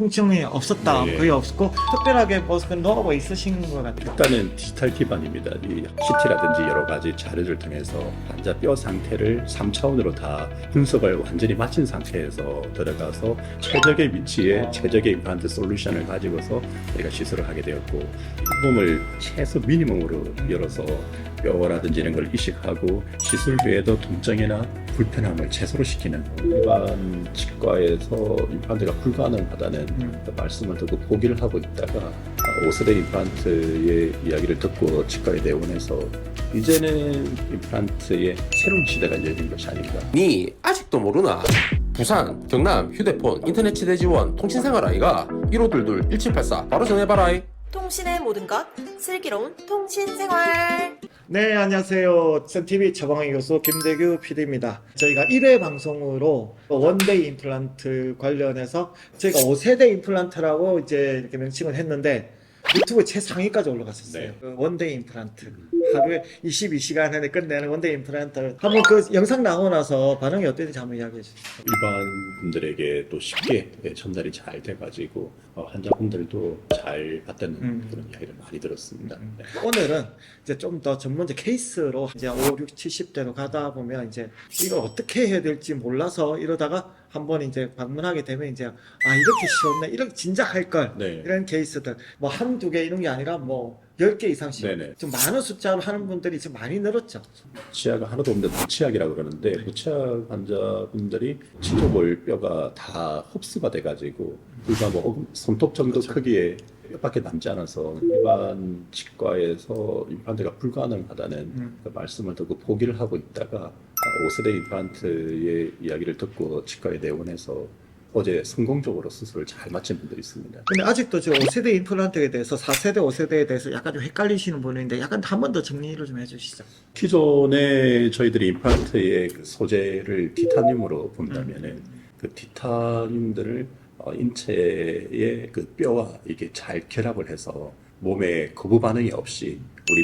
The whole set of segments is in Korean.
통증이 없었다 네. 거의 없었고 특별하게 무슨 노하우가 있으신 것 같아요. 일단은 디지털 기반입니다. 이 CT라든지 여러 가지 자료를 통해서 환자 뼈 상태를 3차원으로 다 분석을 완전히 마친 상태에서 들어가서 최적의 위치에 어. 최적의 임플란트 솔루션을 가지고서 저희가 시술을 하게 되었고 몸을 최소 미니멈으로 열어서 뼈라든지 이런 걸 이식하고 시술 후에도 통증이나 불편함을 최소로 시키는 일반 치과에서 임플란트가 불가능하다는 음. 그 말씀을 듣고 포기를 하고 있다가 5세대 임플란트의 이야기를 듣고 치과에 내원해서 이제는 임플란트의 새로운 시대가 열린 것이 아닌가. 니 아직도 모르나? 부산, 경남, 휴대폰, 인터넷 치대 지원, 통신생활 아이가 1522 1784 바로 전해봐라. 통신의 모든 것 슬기로운 통신 생활 네, 안녕하세요. 센TV 처방의 교수 김대규 PD입니다. 저희가 1회 방송으로 원데이 임플란트 관련해서 저희가 5세대 임플란트라고 이제 이렇게 명칭을 했는데 유튜브 최상위까지 올라갔었어요. 네. 그 원데이 임플란트. 하루에 22시간 안에 끝내는 원데이 임플란트. 한번 그 영상 나오고 나서 반응이 어땠는지 한번 이야기해 주세요. 일반 분들에게 또 쉽게 예, 전달이 잘 돼가지고 어, 환자분들도 잘 받다는 음. 그런 이야기를 많이 들었습니다. 네. 오늘은 이제 좀 더 전문적 케이스로 이제 5, 6, 70대로 가다 보면 이제 이걸 어떻게 해야 될지 몰라서 이러다가 한번 이제 방문하게 되면 이제 아 이렇게 쉬웠네 이렇게 진작 할걸 네. 이런 케이스들 뭐 한 두 개 이런 게 아니라 뭐 10개 이상씩 네네. 좀 많은 숫자로 하는 분들이 지금 많이 늘었죠. 치아가 하나도 없는데 무치약이라고 그러는데 무치약 환자분들이 치조골 뼈가 다 흡수가 돼가지고 불과 뭐 손톱 정도 그렇죠. 크기의 뼈밖에 남지 않아서 일반 치과에서 임플란트가 불가능하다는 음. 그 말씀을 듣고 포기를 하고 있다가 5세대 임플란트의 이야기를 듣고 치과에 내원해서 어제 성공적으로 수술을 잘 마친 분들이 있습니다. 근데 아직도 저 5세대 임플란트에 대해서 4세대, 5세대에 대해서 약간 좀 헷갈리시는 분인데 약간 한 번 더 정리를 좀 해주시죠. 기존에 저희들이 임플란트의 그 소재를 티타늄으로 본다면은 그 티타늄들을 어, 인체의 그 뼈와 이게 잘 결합을 해서 몸에 거부 반응이 없이 우리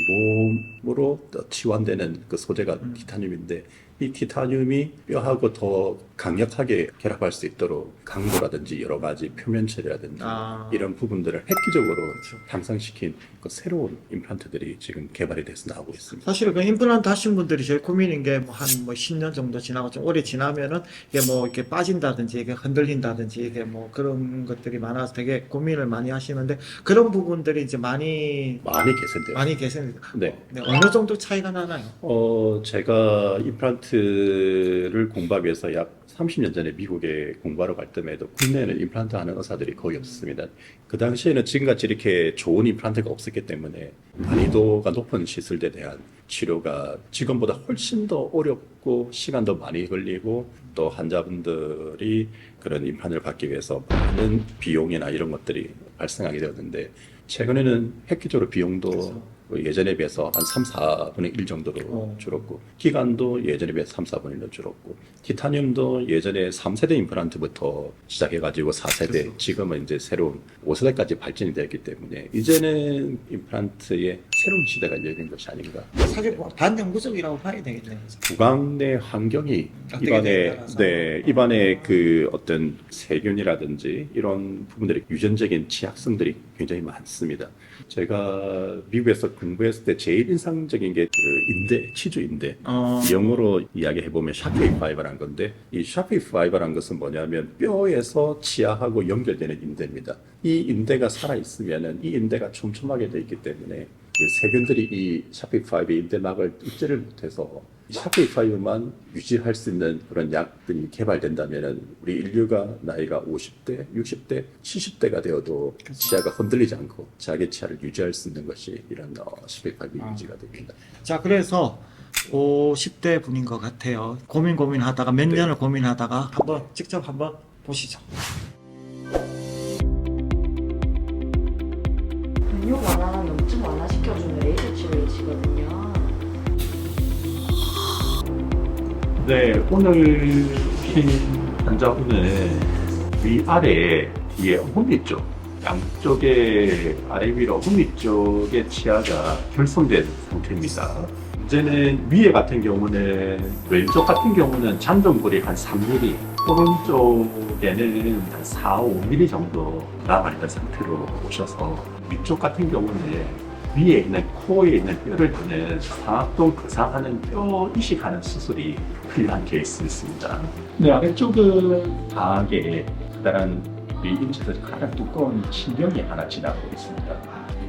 몸으로 또 치환되는 그 소재가 음. 티타늄인데 이 티타늄이 뼈하고 더 강력하게 결합할 수 있도록 강도라든지 여러 가지 표면 처리라든지 아. 이런 부분들을 획기적으로 그렇죠. 향상시킨 그 새로운 임플란트들이 지금 개발이 돼서 나오고 있습니다. 사실 그 임플란트 하신 분들이 제일 고민인 게 뭐 한 뭐 10년 정도 지나고 좀 오래 지나면은 이게 뭐 이렇게 빠진다든지 이게 흔들린다든지 이게 뭐 그런 것들이 많아서 되게 고민을 많이 하시는데 그런 부분들이 이제 많이 많이 개선돼요. 많이 개선이 네. 네, 어느 정도 차이가 나나요? 어, 제가 임플란트 를 공부하기 위해서 약 30년 전에 미국에 공부하러 갈 때에도 국내에는 임플란트 하는 의사들이 거의 없었습니다. 그 당시에는 지금같이 이렇게 좋은 임플란트가 없었기 때문에 난이도가 높은 시술에 대한 치료가 지금보다 훨씬 더 어렵고 시간도 많이 걸리고 또 환자분들이 그런 임플란트를 받기 위해서 많은 비용이나 이런 것들이 발생하게 되었는데 최근에는 획기적으로 비용도 그렇죠. 그 예전에 비해서 한 3, 4분의 1 정도로 어. 줄었고 기간도 예전에 비해서 3, 4분의 1로 줄었고 티타늄도 예전에 3세대 임플란트부터 시작해가지고 4세대 그렇죠. 지금은 이제 새로운 5세대까지 발전이 되었기 때문에 이제는 임플란트의 새로운 시대가 열린 것이 아닌가 사실 뭐 반영구적이라고 봐야 되겠네요. 구강 내 환경이 입안에. 네 입안에 그 어떤 세균이라든지 이런 부분들이 유전적인 취약성들이 굉장히 많습니다. 제가 미국에서 공부했을 때 제일 인상적인 게그 인대 치주 인대 어, 영어로 이야기해 보면 샤페이 파이버란 건데 이 샤페이 파이버란 것은 뭐냐면 뼈에서 치아하고 연결되는 인대입니다. 이 인대가 살아 있으면은 이 인대가 촘촘하게 돼 있기 때문에 그 세균들이 이 샤페이 파이버 인대막을 뚫지를 못해서 파이버만 유지할 수 있는 그런 약들이 개발된다면은 우리 인류가 나이가 50대, 60대, 70대가 되어도 치아가 흔들리지 않고 자기 치아를 유지할 수 있는 것이 이런 어, 샤페이 파이버 아. 유지가 됩니다. 자 그래서 50대 분인 것 같아요. 고민 고민하다가 몇 네. 년을 고민하다가 한번 직접 한번 보시죠. 완화시켜주는 레이저 치료이시거든요. 네, 오늘 오신 환자분은 위아래 뒤에 어금니 쪽, 양쪽의 아래 위로 어금니 쪽의 치아가 결손된 상태입니다. 문제는 위에 같은 경우는 왼쪽 같은 경우는 잔존골이 한 3mm, 오른쪽에는 한 4, 5mm 정도 남아있는 상태로 오셔서 위쪽 같은 경우는 위에 있는 코에 있는 뼈를 드는 상악동 거상하는 뼈 이식하는 수술이 필요한 케이스였습니다. 네, 아래쪽은 강하게 그다란 우리 인체에서 가장 두꺼운 신경이 하나 지나고 있습니다.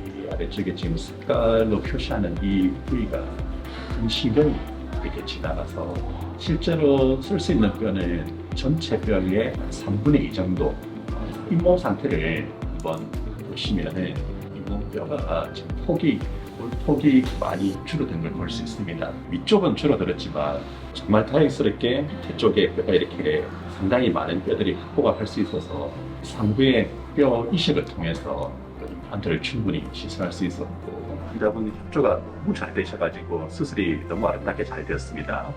이 아래쪽에 지금 색깔로 표시하는 이 부위가 큰 신경이 이렇게 지나가서 실제로 쓸 수 있는 뼈는 전체 뼈의 3분의 2 정도 잇몸 상태를 한번 보시면은 잇몸뼈가 지금 폭이 폭이 많이 줄어든 걸 볼 수 있습니다. 위쪽은 줄어들었지만 정말 다행스럽게 밑에 쪽에 뼈가 이렇게 상당히 많은 뼈들이 확보가 할 수 있어서 상부의 뼈 이식을 통해서 임플란트를 충분히 시술할 수 있었고 환자분 협조가 너무 잘 되셔가지고 수술이 너무 아름답게 잘 되었습니다.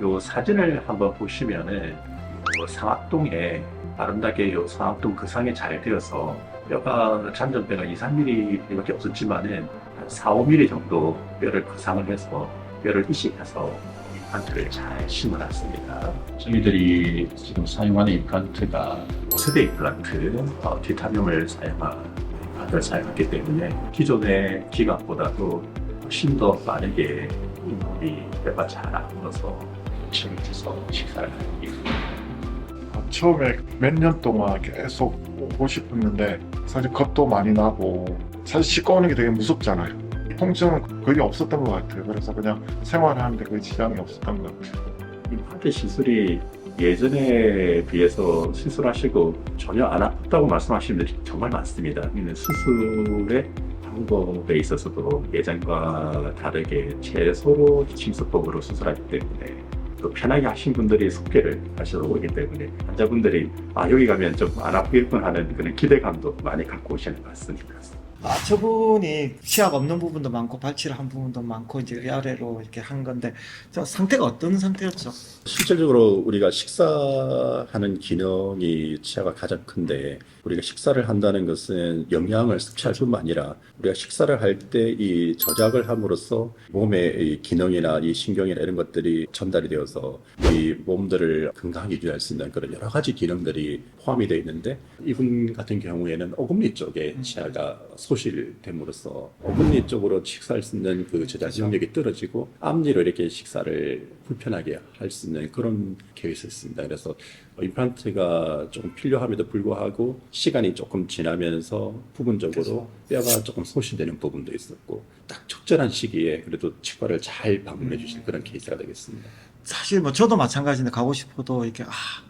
요 사진을 한번 보시면은 요 상악동에 아름답게 요 상악동 그 상에 잘 되어서 뼈가 잔전뼈가 2, 3mm밖에 없었지만은 한 4, 5mm 정도 뼈를 구상을 해서 뼈를 이식해서 임플란트를 잘 심어놨습니다. 저희들이 지금 사용하는 임플란트가 세대 임플란트, 어, 티타늄을 사용한 임플란트를 사용했기 때문에 기존의 기각보다도 훨씬 더 빠르게 잇몸이 뼈가 잘 아물어서 층을 해서 식사를 하게 됩니다. 아, 처음에 몇 년 동안 계속 오고 싶었는데 사실 겁도 많이 나고 사실 씻고 오는 게 되게 무섭잖아요. 통증은 거의 없었던 것 같아요. 그래서 그냥 생활하는데 거의 지장이 없었던 것 같아요. 임플란트 시술이 예전에 비해서 시술하시고 전혀 안 아프다고 말씀하시는 분들이 정말 많습니다. 수술의 방법에 있어서도 예전과 다르게 최소로 침수법으로 수술하기 때문에 또 편하게 하신 분들이 속개를 하시러 오기 때문에 환자분들이 아 여기 가면 좀 안 아프겠군 하는 그런 기대감도 많이 갖고 오시는 것 같습니다. 아, 저분이 치아가 없는 부분도 많고 발치를 한 부분도 많고 이제 위아래로 이렇게 한 건데 저 상태가 어떤 상태였죠? 실질적으로 우리가 식사하는 기능이 치아가 가장 큰데 우리가 식사를 한다는 것은 영양을 섭취할 뿐만 아니라 우리가 식사를 할 때 이 저작을 함으로써 몸의 이 기능이나 이 신경이나 이런 것들이 전달이 되어서 이 몸들을 건강하게 유지할 수 있는 그런 여러 가지 기능들이 포함이 되어 있는데 이분 같은 경우에는 어금니 쪽에 치아가 소실됨으로써 어금니 쪽으로 식사할 수 있는 그 저작 능력이 떨어지고 앞니로 이렇게 식사를 불편하게 할 수 있는 그런 케이스였습니다. 그래서 임플란트가 조금 필요함에도 불구하고 시간이 조금 지나면서 부분적으로 뼈가 조금 소실되는 부분도 있었고 딱 적절한 시기에 그래도 치과를 잘 방문해 주실 그런 케이스가 되겠습니다. 사실 뭐 저도 마찬가지인데 가고 싶어도 이렇게 아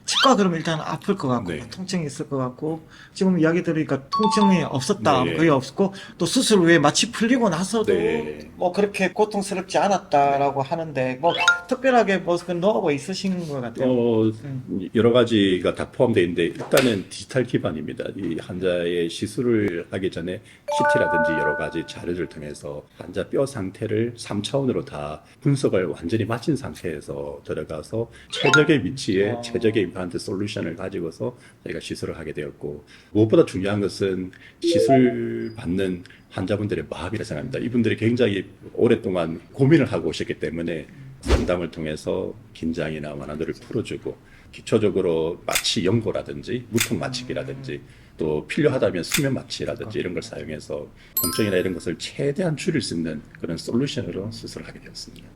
치과 그러면 일단 아플 것 같고 네. 통증이 있을 것 같고 지금 이야기 들으니까 통증이 없었다 네. 거의 없었고 또 수술 후에 마취 풀리고 나서도 네. 뭐 그렇게 고통스럽지 않았다라고 하는데 뭐 특별하게 뭐 그런 노하우가 있으신 것 같아요. 어, 음. 여러 가지가 다 포함되어 있는데 일단은 디지털 기반입니다. 이 환자의 시술을 하기 전에 CT라든지 여러 가지 자료를 통해서 환자 뼈 상태를 3차원으로 다 분석을 완전히 마친 상태에서 들어가서 최적의 위치에 아. 최적의 임플란트 솔루션을 가지고서 저희가 시술을 하게 되었고 무엇보다 중요한 것은 시술 받는 환자분들의 마음이라 생각합니다. 이분들이 굉장히 오랫동안 고민을 하고 오셨기 때문에 상담을 통해서 긴장이나 완화도를 풀어주고 기초적으로 마취 연고라든지 무통 마취기라든지 또 필요하다면 수면 마취라든지 이런 걸 사용해서 통증이나 이런 것을 최대한 줄일 수 있는 그런 솔루션으로 수술을 하게 되었습니다.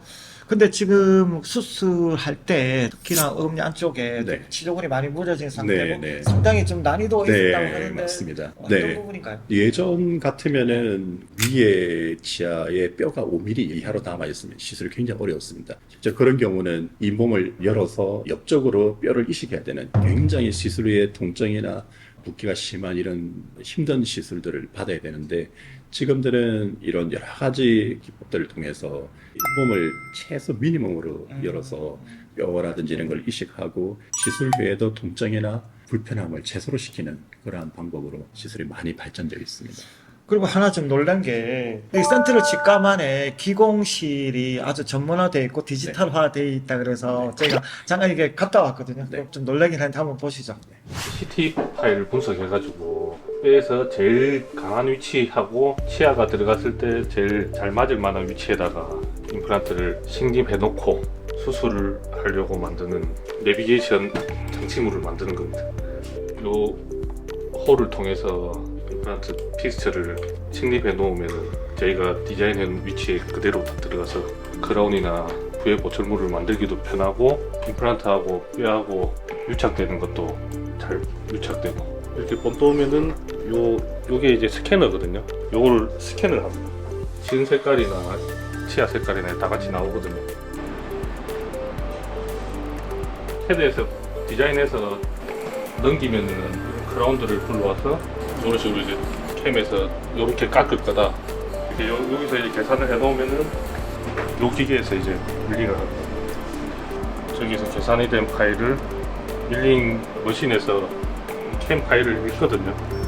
근데 지금 수술할 때 특히나 어금니 안쪽에 네. 치조골이 많이 무뎌진 상태고 네, 네. 상당히 좀 난이도가 있다고 네, 하는데 맞습니다. 어떤 네. 부분인가요? 예전 같으면은 위에 치아에 뼈가 5mm 이하로 남아 있으면 시술이 굉장히 어려웠습니다. 실제 그런 경우는 이 몸을 열어서 옆쪽으로 뼈를 이식해야 되는 굉장히 시술 후에 통증이나 붓기가 심한 이런 힘든 시술들을 받아야 되는데 지금들은 이런 여러 가지 기법들을 통해서 이 몸을 최소 미니멈으로 음. 열어서 뼈라든지 이런 걸 이식하고 시술 후에도 통증이나 불편함을 최소로 시키는 그러한 방법으로 시술이 많이 발전되어 있습니다. 그리고 하나 좀 놀란 게, 이 센트럴 치과만의 기공실이 아주 전문화되어 있고 디지털화되어 있다 그래서 저희가 잠깐 이게 갔다 왔거든요. 네. 좀 놀라긴 했는데 한번 보시죠. CT 파일을 분석해가지고 뼈에서 제일 강한 위치하고 치아가 들어갔을 때 제일 잘 맞을 만한 위치에다가 임플란트를 식립해놓고 수술을 하려고 만드는 내비게이션 장치물을 만드는 겁니다. 요 홀을 통해서 임플란트 피스처를 식립해 놓으면 저희가 디자인한 위치에 그대로 다 들어가서 크라운이나 부의 보철물을 만들기도 편하고 임플란트하고 뼈하고 유착되는 것도 잘 유착되고 이렇게 본떠오면은 요 요게 이제 스캐너거든요. 요거를 스캔을 합니다. 진 색깔이나 치아 색깔이나 다 같이 나오거든요. 헤드에서 디자인해서 넘기면은 크라운드를 불러와서 이런 식으로 이제 캠에서 이렇게 깎을 거다. 이렇게 여, 여기서 이제 계산을 해놓으면은 요 기계에서 이제 밀링을 합니다. 저기서 계산이 된 파일을 밀링 머신에서 캠 파일을 읽거든요.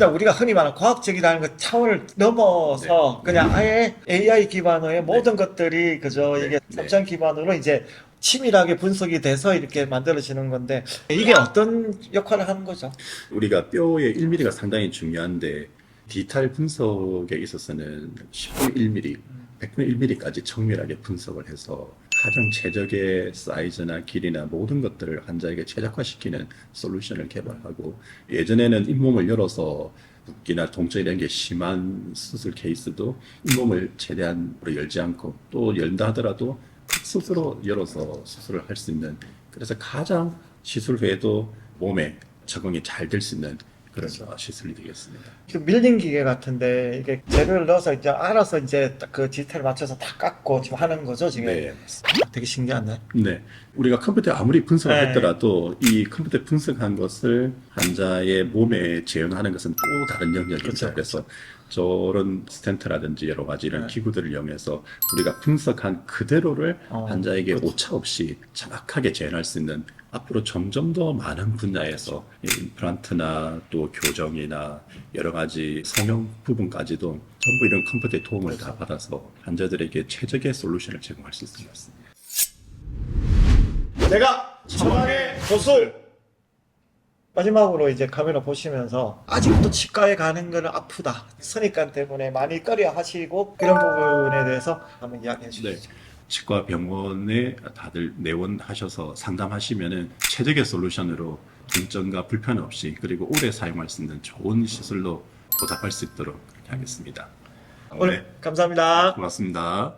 그냥 우리가 흔히 말하는 과학적이라는 그 차원을 넘어서 그냥 아예 AI 기반의 모든 것들이 그저 네. 이게 네. 섭장 기반으로 이제 치밀하게 분석이 돼서 이렇게 만들어지는 건데 이게 어떤 역할을 하는 거죠? 우리가 뼈의 1mm가 상당히 중요한데 디지털 분석에 있어서는 10분의 1mm, 100분의 1mm까지 정밀하게 분석을 해서 가장 최적의 사이즈나 길이나 모든 것들을 환자에게 최적화시키는 솔루션을 개발하고 예전에는 잇몸을 열어서 붓기나 통증 이런 게 심한 수술 케이스도 잇몸을 최대한 열지 않고 또 열다 하더라도 스스로 열어서 수술을 할 수 있는 그래서 가장 시술 후에도 몸에 적응이 잘 될 수 있는 그런 시술이 되겠습니다. 그 밀링 기계 같은데 이게 재료를 넣어서 이제 알아서 이제 딱 그 디테일 맞춰서 다 깎고 지금 하는 거죠 지금? 네. 되게 신기하네. 네. 우리가 컴퓨터에 아무리 분석을 네. 했더라도 이 컴퓨터에 분석한 것을 환자의 몸에 재현하는 것은 또 다른 영역이죠. 그렇죠. 그래서 저런 스텐트라든지 여러 가지 이런 네. 기구들을 이용해서 우리가 분석한 그대로를 어, 환자에게 그렇죠. 오차 없이 정확하게 재현할 수 있는 앞으로 점점 더 많은 분야에서 이 임플란트나 또 교정이나 여러 가지 성형 부분까지도 전부 이런 컴퓨터의 도움을 다 받아서 환자들에게 최적의 솔루션을 제공할 수 같습니다. 내가 처방의 도술 마지막으로 이제 카메라 보시면서 아직도 치과에 가는 거는 아프다 선입관 때문에 많이 꺼려 하시고 그런 부분에 대해서 한번 이야기해 주시죠. 네. 치과 병원에 다들 내원하셔서 상담하시면은 최적의 솔루션으로 통증과 불편 없이 그리고 오래 사용할 수 있는 좋은 시술로 보답할 수 있도록 그렇게 하겠습니다. 오늘 감사합니다. 고맙습니다.